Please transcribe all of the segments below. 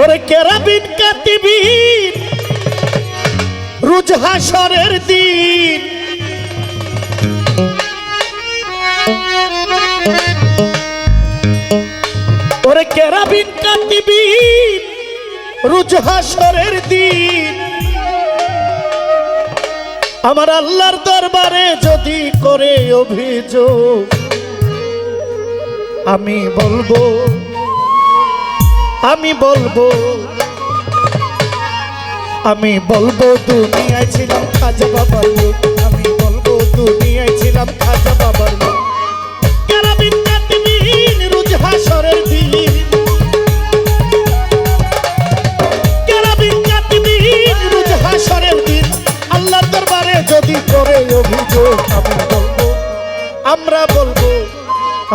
ওরে কেরাবিন কাতিবিন, রুজ হাসরের দিন। ওরে কেরাবিন কাতিবিন, রুজ হাসরের দিন। আমার আল্লাহর দরবারে যদি করে অভিযোগ, আমি বলব আমি বলব আমি বলব দুনিয়ায় ছিলাম কাজ বাবার লোক।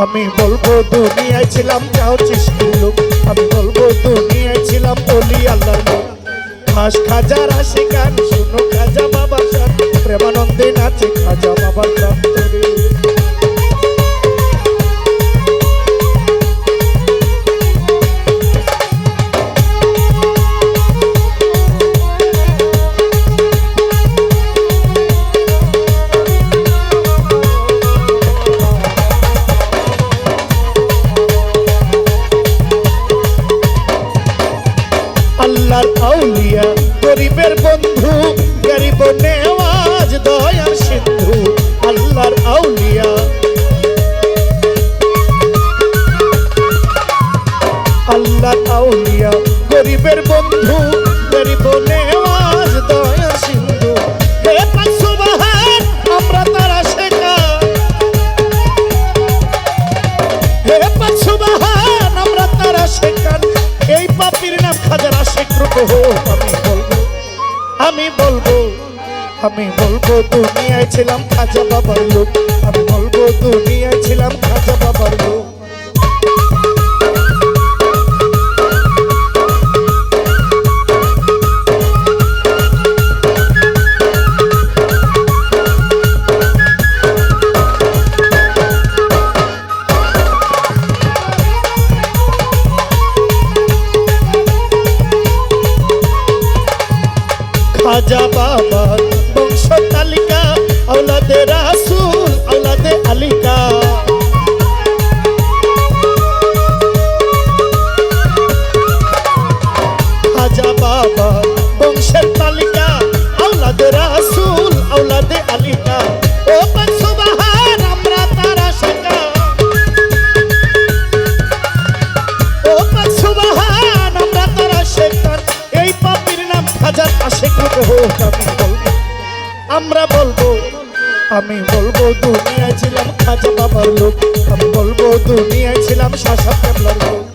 আমি বলব দুনিয়ায় ছিলাম, যাও লোক। আমি বলব দুনিয়ায় ছিলাম বলি আল্লাহর লোক। খাজার আসে গান শুনো খাজা বাবা প্রেমানন্দে নাচে খাজা বাবার প্রান্তরে আল্লাহর আউলিয়া গরিবের বন্ধু গরিব নেওয়াজ দয়ার সিন্ধু আল্লাহর আউলিয়া। আল্লাহর আউলিয়া গরিবের বন্ধু আমি বলব দুনিয়ায় ছিলাম খাজা বাবার লোক। আমি বলব দুনিয়ায় ছিলাম খাজা বাবার লোক। খাজা বাবার তালিকা আওলাদে রাসুল আওলাদে আলিকা খাজা বাবার বংশের তালিকা আওলাদে রাসুল আওলাদে আলিকা ও সুবহান আমরা তারা শেখা ও সুবহান আমরা তারা শেখান এই পাপির নাম খাজার আশেক রূপে হোক আমি আমরা বলব, আমি বলব দুনিয়ায় ছিলাম খাজা বাবার লোক, আমি বলব দুনিয়ায় ছিলাম শাসক লোক।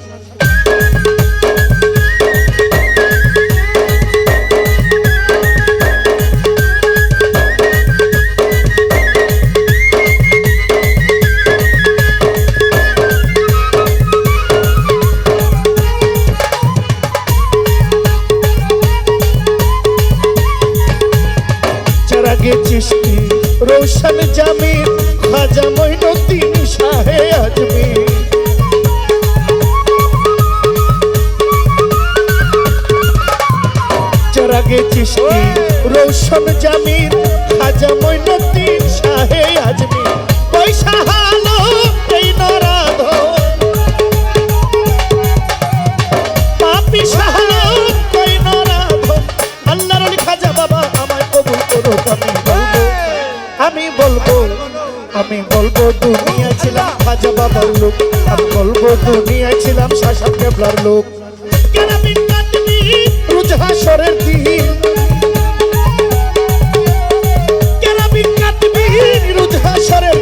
চিস্তি রোশন জামির খাজা মঈনুদ্দিন শাহে আজমির চারাগে চিস্তি রোশন জামির খাজা মঈনুদ্দিন শাহে আজমির পয়সা হালো এই নরাধন। পাপি সাহালো বলব দুনিয়া ছিলাম, খাজা বাবার লোক। আমি বলব দুনিয়া ছিলাম, শাসক কেবলার লোক। কেরাবিন কাটবি সরের দিন কাটবি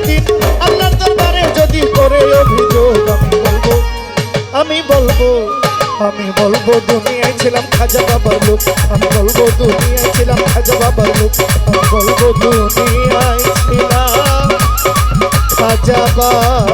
দিন। আল্লাহর দরবারে যদি করে আমি বলব আমি বলব আমি বলব, দুনিয়ায় ছিলাম খাজা বাবার লোক। আমি বলব, দুনিয়ায় ছিলাম খাজা বাবার লোক। আমি বলব, দুনিয়ায় লোক